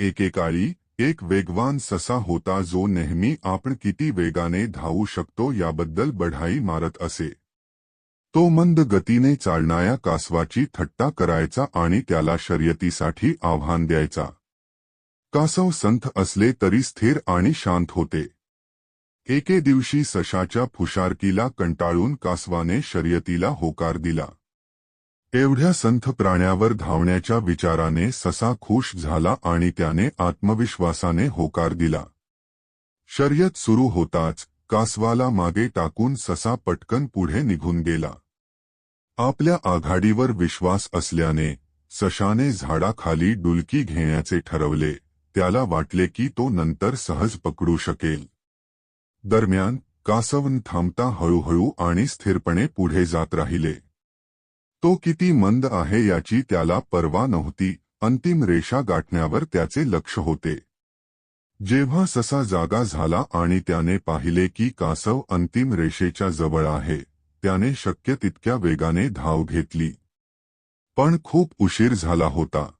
एकेकाळी एक वेगवान ससा होता जो नेहमी आपण किती वेगाने धावू शकतो याबद्दल बढाई मारत असे. तो मंद गतीने चालणाऱ्या कासवाची थट्टा करायचा आणि त्याला शर्यतीसाठी आव्हान द्यायचा. कासव संथ असले तरी स्थिर आणि शांत होते. एके दिवशी सशाच्या फुशारकीला कंटाळून कासवाने शर्यतीला होकार दिला. एवढ्या संथ प्राण्यावर धावण्याच्या विचाराने ससा खुश झाला आणि त्याने आत्मविश्वासाने होकार दिला. शर्यत सुरू होताच कासवाला मागे टाकून ससा पटकन पुढे निघून गेला. आपल्या आघाडीवर विश्वास असल्याने सशाने झाडाखाली डुलकी घेण्याचे ठरवले त्याला वाटले की तो नंतर सहज पकडू शकेल. दरम्यान कासवन थांबता हळूहळू आणि स्थिरपणे पुढे जात राहिले. तो किती मंद आहे याची त्याला पर्वा नव्हती. अंतिम रेषा गाठण्यावर त्याचे लक्ष होते. जेव्हा ससा जागा झाला आणि त्याने पाहिले की कासव अंतिम रेषेच्या जवळ आहे त्याने शक्य तितक्या वेगाने धाव घेतली. पण खूप उशीर झाला होता.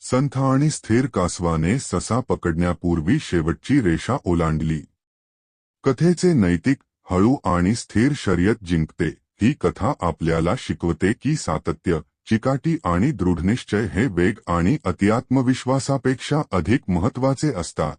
संथ आणि स्थिर कासवाने ससा पकडण्यापूर्वी शेवटची रेषा ओलांडली. कथेचे नैतिक हळू आणि स्थिर शर्यत जिंकते. ही कथा आपल्याला शिकवते की सातत्य चिकाटी आणि दृढनिश्चय हे वेग आणि अतिआत्मविश्वासापेक्षा अधिक महत्त्वाचे असतात.